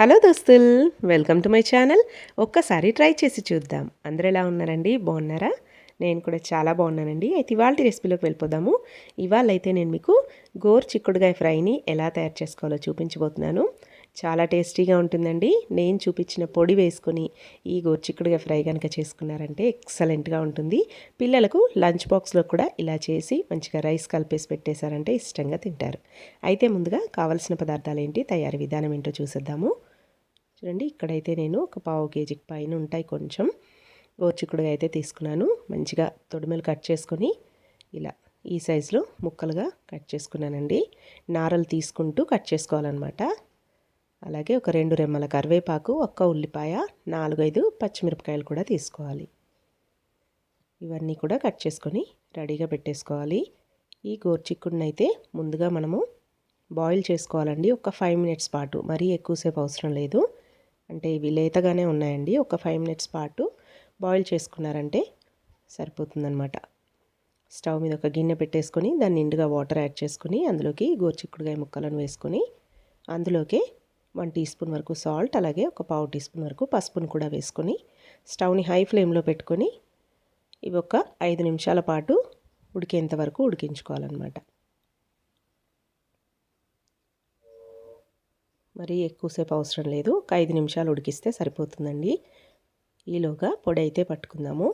Hello దోస్తుల్ welcome to my channel. ఒక్కసారి try చేసి చూద్దాం. అందరు ఎలా ఉన్నారండి? బాగున్నారా? నేను కూడా చాలా బాగున్నానండి. అయితే ఇవాళ రెసిపీలోకి వెళ్ళిపోదాము. ఇవాళ అయితే నేను మీకు గోర్ చిక్కుడుగాయ ఫ్రైని ఎలా తయారు చేసుకోవాలో చూపించబోతున్నాను. చాలా టేస్టీగా ఉంటుందండి. నేను చూపించిన పొడి వేసుకొని ఈ గోర్ చిక్కుడుగాయ ఫ్రై కనుక చేసుకున్నారంటే ఎక్సలెంట్గా ఉంటుంది. పిల్లలకు లంచ్ బాక్స్లో కూడా ఇలా చేసి మంచిగా రైస్ కలిపేసి పెట్టేశారంటే ఇష్టంగా తింటారు. అయితే ముందుగా కావలసిన పదార్థాలు ఏంటి? తయారీ విధానం ఏంటో చూసేద్దాము. చూడండి ఇక్కడైతే నేను ఒక పావు కేజీకి పైన ఉంటాయి కొంచెం. గోర్చిక్కుడుగా అయితే తీసుకున్నాను. మంచిగా తొడిమెలు కట్ చేసుకొని ఇలా ఈ సైజులో ముక్కలుగా కట్ చేసుకున్నానండి. నారలు తీసుకుంటూ కట్ చేసుకోవాలన్నమాట. అలాగే ఒక రెండు రెమ్మల కరివేపాకు ఒక్క ఉల్లిపాయ నాలుగైదు పచ్చిమిరపకాయలు కూడా తీసుకోవాలి. ఇవన్నీ కూడా కట్ చేసుకొని రెడీగా పెట్టేసుకోవాలి. ఈ గోర్చిక్కుడినైతే అయితే ముందుగా మనము బాయిల్ చేసుకోవాలండి. ఒక ఫైవ్ మినిట్స్ పాటు. మరీ ఎక్కువసేపు అవసరం లేదు. అంటే ఇవి లేతగానే ఉన్నాయండి. ఒక ఫైవ్ మినిట్స్ పాటు బాయిల్ చేసుకున్నారంటే సరిపోతుందనమాట స్టవ్ మీద ఒక గిన్నె పెట్టేసుకొని దాన్ని నిండుగా వాటర్ యాడ్ చేసుకుని అందులోకి గోర్చిక్కుడుగాయ ముక్కలను వేసుకొని అందులోకి వన్ టీ స్పూన్ వరకు సాల్ట్ అలాగే ఒక పావు టీ స్పూన్ వరకు పసుపును కూడా వేసుకొని స్టవ్ని హై ఫ్లేమ్లో పెట్టుకొని ఇవి ఒక ఐదు నిమిషాల పాటు ఉడికేంత వరకు ఉడికించుకోవాలన్నమాట. మరీ ఎక్కువసేపు అవసరం లేదు. ఒక ఐదు నిమిషాలు ఉడికిస్తే సరిపోతుందండి. ఈలోగా పొడి అయితే పట్టుకుందాము.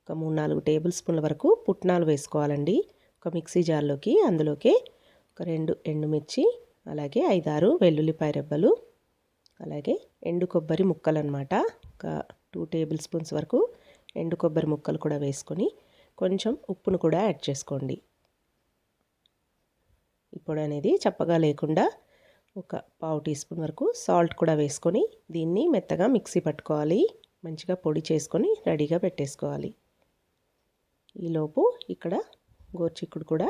ఒక మూడు నాలుగు టేబుల్ స్పూన్ల వరకు పుట్నాలు వేసుకోవాలండి. ఒక మిక్సీ జార్లోకి అందులోకి ఒక రెండు ఎండుమిర్చి అలాగే ఐదారు వెల్లుల్లిపాయ రెబ్బలు అలాగే ఎండు కొబ్బరి ముక్కలు అనమాట ఒక టూ టేబుల్ స్పూన్స్ వరకు ఎండు కొబ్బరి ముక్కలు కూడా వేసుకొని కొంచెం ఉప్పును కూడా యాడ్ చేసుకోండి. ఇప్పుడు అనేది చప్పగా లేకుండా ఒక పావు టీ స్పూన్ వరకు సాల్ట్ కూడా వేసుకొని దీన్ని మెత్తగా మిక్సీ పట్టుకోవాలి. మంచిగా పొడి చేసుకొని రెడీగా పెట్టేసుకోవాలి. ఈలోపు ఇక్కడ గోర్చిక్కుడు కూడా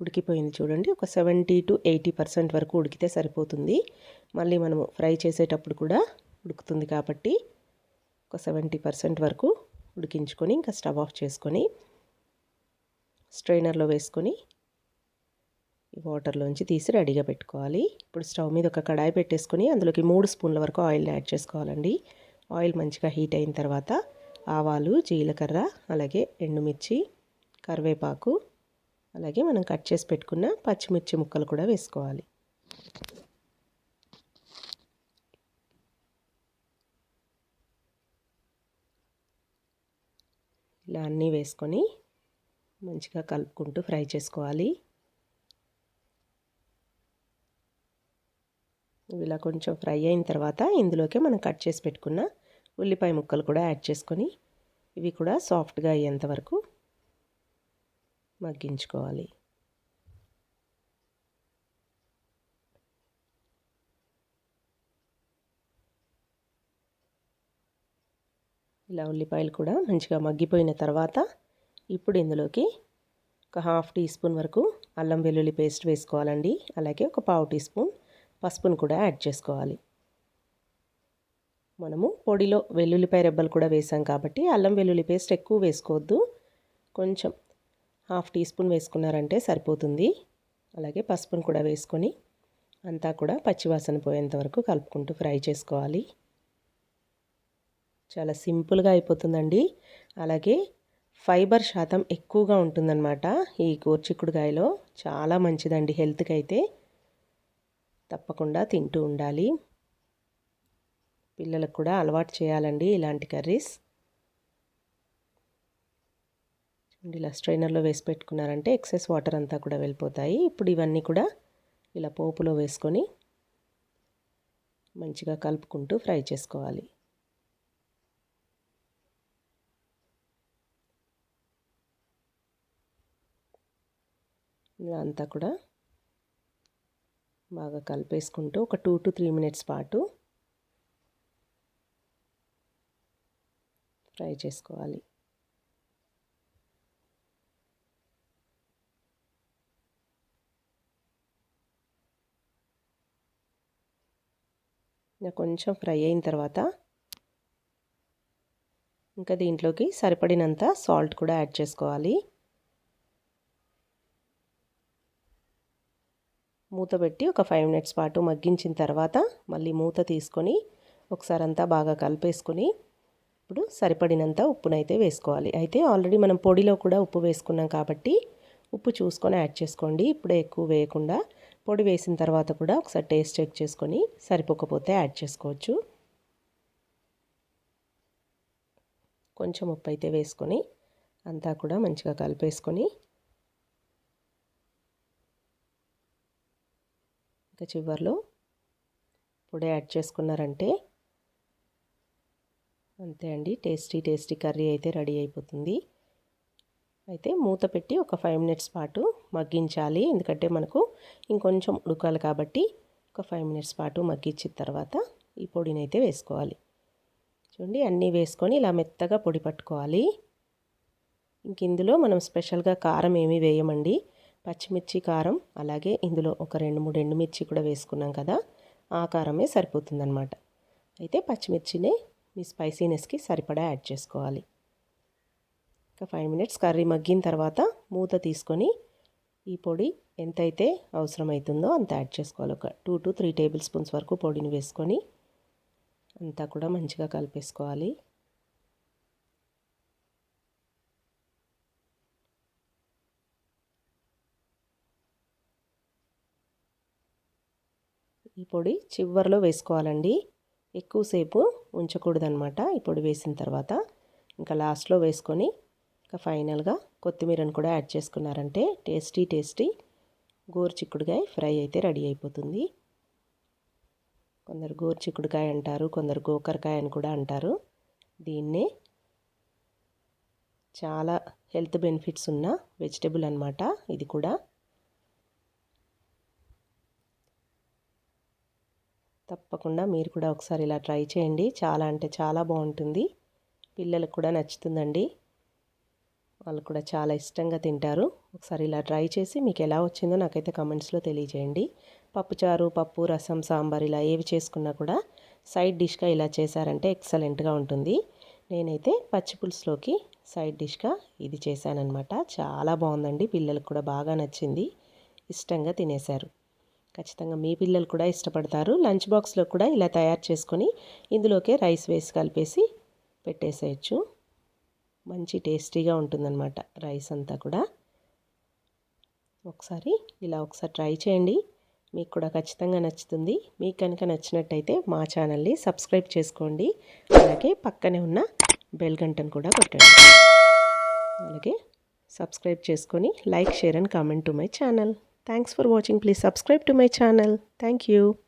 ఉడికిపోయింది చూడండి. ఒక సెవెంటీ టు ఎయిటీ పర్సెంట్ వరకు ఉడికితే సరిపోతుంది. మళ్ళీ మనము ఫ్రై చేసేటప్పుడు కూడా ఉడుకుతుంది కాబట్టి ఒక సెవెంటీ పర్సెంట్ వరకు ఉడికించుకొని ఇంకా స్టవ్ ఆఫ్ చేసుకొని స్ట్రైనర్లో వేసుకొని వాటర్లోంచి తీసి రెడీగా పెట్టుకోవాలి. ఇప్పుడు స్టవ్ మీద ఒక కడాయి పెట్టేసుకొని అందులోకి మూడు స్పూన్ల వరకు ఆయిల్ని యాడ్ చేసుకోవాలండి. ఆయిల్ మంచిగా హీట్ అయిన తర్వాత ఆవాలు జీలకర్ర అలాగే ఎండుమిర్చి కరివేపాకు అలాగే మనం కట్ చేసి పెట్టుకున్న పచ్చిమిర్చి ముక్కలు కూడా వేసుకోవాలి. ఇలా అన్నీ వేసుకొని మంచిగా కలుపుకుంటూ ఫ్రై చేసుకోవాలి. ఇలా కొంచెం ఫ్రై అయిన తర్వాత ఇందులోకి మనం కట్ చేసి పెట్టుకున్న ఉల్లిపాయ ముక్కలు కూడా యాడ్ చేసుకొని ఇవి కూడా సాఫ్ట్గా అయ్యేంత వరకు మగ్గించుకోవాలి. ఇలా ఉల్లిపాయలు కూడా మంచిగా మగ్గిపోయిన తర్వాత ఇప్పుడు ఇందులోకి ఒక హాఫ్ టీ స్పూన్ వరకు అల్లం వెల్లుల్లి పేస్ట్ వేసుకోవాలండి. అలాగే ఒక పావు టీ స్పూన్ పసుపును కూడా యాడ్ చేసుకోవాలి. మనము పొడిలో వెల్లుల్లిపాయ రెబ్బలు కూడా వేసాం కాబట్టి అల్లం వెల్లుల్లి పేస్ట్ ఎక్కువ వేసుకోవద్దు. కొంచెం హాఫ్ టీ స్పూన్ వేసుకున్నారంటే సరిపోతుంది. అలాగే పసుపును కూడా వేసుకొని అంతా కూడా పచ్చివాసన పోయేంత వరకు కలుపుకుంటూ ఫ్రై చేసుకోవాలి. చాలా సింపుల్గా అయిపోతుందండి. అలాగే ఫైబర్ శాతం ఎక్కువగా ఉంటుందన్నమాట ఈ గోర్చిక్కుడుగాయలో చాలా మంచిదండి హెల్త్కి అయితే తప్పకుండా తింటూ ఉండాలి. పిల్లలకు కూడా అలవాటు చేయాలండి ఇలాంటి కర్రీస్. ఇలా స్ట్రైనర్లో వేసి పెట్టుకున్నారంటే ఎక్సెస్ వాటర్ అంతా కూడా వెళ్ళిపోతాయి. ఇప్పుడు ఇవన్నీ కూడా ఇలా పోపులో వేసుకొని మంచిగా కలుపుకుంటూ ఫ్రై చేసుకోవాలి. ఇలా అంతా కూడా బాగా కలిపేసుకుంటూ ఒక టూ టు త్రీ మినిట్స్ పాటు ఫ్రై చేసుకోవాలి. ఇంకా కొంచెం ఫ్రై అయిన తర్వాత ఇంకా దీంట్లోకి సరిపడినంత సాల్ట్ కూడా యాడ్ చేసుకోవాలి. మూత పెట్టి ఒక ఫైవ్ మినిట్స్ పాటు మగ్గించిన తర్వాత మళ్ళీ మూత తీసుకొని ఒకసారి అంతా బాగా కలిపేసుకొని ఇప్పుడు సరిపడినంత ఉప్పునైతే వేసుకోవాలి. అయితే ఆల్రెడీ మనం పొడిలో కూడా ఉప్పు వేసుకున్నాం కాబట్టి ఉప్పు చూసుకొని యాడ్ చేసుకోండి. ఇప్పుడే ఎక్కువ వేయకుండా పొడి వేసిన తర్వాత కూడా ఒకసారి టేస్ట్ చెక్ చేసుకొని సరిపోకపోతే యాడ్ చేసుకోవచ్చు. కొంచెం ఉప్పు అయితే వేసుకొని అంతా కూడా మంచిగా కలిపేసుకొని ఇంకా చివరిలో పొడి యాడ్ చేసుకున్నారంటే అంతే అండి. టేస్టీ టేస్టీ కర్రీ అయితే రెడీ అయిపోతుంది. అయితే మూత పెట్టి ఒక ఫైవ్ మినిట్స్ పాటు మగ్గించాలి. ఎందుకంటే మనకు ఇంకొంచెం ఉడకాలి కాబట్టి ఒక ఫైవ్ మినిట్స్ పాటు మగ్గించిన తర్వాత ఈ పొడిని అయితే వేసుకోవాలి. చూడండి అన్నీ వేసుకొని ఇలా మెత్తగా పొడి పట్టుకోవాలి. ఇంక ఇందులో మనం స్పెషల్గా కారం ఏమీ వేయమండి. పచ్చిమిర్చి కారం అలాగే ఇందులో ఒక రెండు మూడు ఎండుమిర్చి కూడా వేసుకున్నాం కదా ఆ కారమే సరిపోతుందన్నమాట. అయితే పచ్చిమిర్చినే మీ స్పైసీనెస్కి సరిపడా యాడ్ చేసుకోవాలి. ఒక ఫైవ్ మినిట్స్ కర్రీ మగ్గిన తర్వాత మూత తీసుకొని ఈ పొడి ఎంతైతే అవసరమవుతుందో అంత యాడ్ చేసుకోవాలి. ఒక two to three tablespoons వరకు పొడిని వేసుకొని అంతా కూడా మంచిగా కలిపేసుకోవాలి. ఈ పొడి చివరిలో వేసుకోవాలండి. ఎక్కువసేపు ఉంచకూడదనమాట ఈ పొడి వేసిన తర్వాత. ఇంకా లాస్ట్లో వేసుకొని ఇంకా ఫైనల్గా కొత్తిమీరను కూడా యాడ్ చేసుకున్నారంటే టేస్టీ టేస్టీ గోరుచిక్కుడుకాయ ఫ్రై అయితే రెడీ అయిపోతుంది. కొందరు గోరుచిక్కుడుకాయ అంటారు కొందరు గోకరకాయ అని కూడా అంటారు. దీన్నే చాలా హెల్త్ బెనిఫిట్స్ ఉన్న వెజిటబుల్ అనమాట ఇది కూడా. తప్పకుండా మీరు కూడా ఒకసారి ఇలా ట్రై చేయండి. చాలా అంటే చాలా బాగుంటుంది. పిల్లలకు కూడా నచ్చుతుందండి. వాళ్ళు కూడా చాలా ఇష్టంగా తింటారు. ఒకసారి ఇలా ట్రై చేసి మీకు ఎలా వచ్చిందో నాకైతే కమెంట్స్లో తెలియజేయండి. పప్పుచారు పప్పు రసం సాంబార్ ఇలా ఏవి చేసుకున్నా కూడా సైడ్ డిష్గా ఇలా చేశారంటే ఎక్సలెంట్గా ఉంటుంది. నేనైతే పచ్చి పులుసులోకి సైడ్ డిష్గా ఇది చేశానమాట చాలా బాగుందండి. పిల్లలకు కూడా బాగా నచ్చింది. ఇష్టంగా తినేశారు. ఖచ్చితంగా మీ పిల్లలు కూడా ఇష్టపడతారు. లంచ్ బాక్స్లో కూడా ఇలా తయారు చేసుకొని ఇందులోకే రైస్ వేసి కలిపేసి పెట్టేసేయచ్చు. మంచి టేస్టీగా ఉంటుందన్నమాట రైస్ అంతా కూడా. ఒకసారి ఇలా ఒకసారి ట్రై చేయండి. మీకు కూడా ఖచ్చితంగా నచ్చుతుంది. మీకు కనుక నచ్చినట్టయితే మా ఛానల్ని సబ్స్క్రైబ్ చేసుకోండి. అలాగే పక్కనే ఉన్న బెల్ గంటను కూడా కొట్టండి. అలాగే సబ్స్క్రైబ్ చేసుకొని like share and comment to my channel. Thanks for watching. Please subscribe to my channel. Thank you.